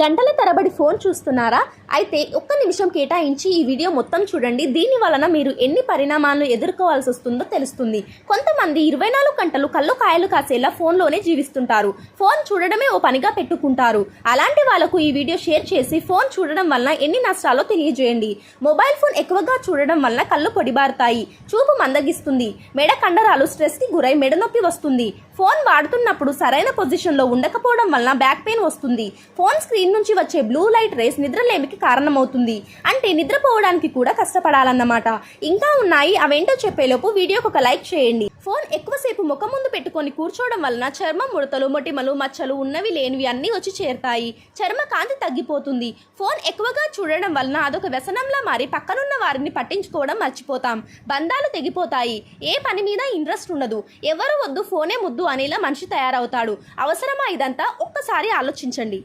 గంటల తరబడి ఫోన్ చూస్తున్నారా? అయితే ఒక్క నిమిషం కేటాయించి ఈ వీడియో మొత్తం చూడండి. దీని వలన మీరు ఎన్ని పరిణామాలను ఎదుర్కోవాల్సి వస్తుందో తెలుస్తుంది. కొంతమంది ఇరవై నాలుగు గంటలు కళ్ళు కాయలు కాసేలా ఫోన్లోనే జీవిస్తుంటారు. ఫోన్ చూడడమే ఓ పనిగా పెట్టుకుంటారు. అలాంటి వాళ్ళకు ఈ వీడియో షేర్ చేసి ఫోన్ చూడడం వలన ఎన్ని నష్టాలో తెలియజేయండి. మొబైల్ ఫోన్ ఎక్కువగా చూడడం వలన కళ్ళు పొడిబారుతాయి. చూపు మందగిస్తుంది. మెడ కండరాలు స్ట్రెస్కి గురై మెడ నొప్పి వస్తుంది. ఫోన్ వాడుతున్నప్పుడు సరైన పొజిషన్లో ఉండకపోవడం వలన బ్యాక్ పెయిన్ వస్తుంది. ఫోన్ స్క్రీన్ నుంచి వచ్చే బ్లూ లైట్ రేస్ నిద్రలేమికి కారణమవుతుంది. అంటే నిద్రపోవడానికి కూడా కష్టపడాలన్నమాట. ఇంకా ఉన్నాయి అవేంటో చెప్పేలోపు వీడియోకి ఒక లైక్ చేయండి. ఫోన్ ఎక్కువసేపు ముఖం ముందు పెట్టుకొని కూర్చోవడం వలన చర్మం ముడతలు మొటిమలు మచ్చలు ఉన్నవి లేనివి అన్నీ వచ్చి చేరుతాయి. చర్మ కాంతి తగ్గిపోతుంది. ఫోన్ ఎక్కువగా చూడడం వలన అదొక వ్యసనంలా మారి పక్కనున్న వారిని పట్టించుకోవడం మర్చిపోతాం. బంధాలు తెగిపోతాయి. ఏ పని మీద ఇంట్రెస్ట్ ఉండదు. ఎవరు వద్దు ఫోనే ముద్దు అనేలా మనిషి తయారవుతాడు. అవసరమా ఇదంతా? ఒక్కసారి ఆలోచించండి.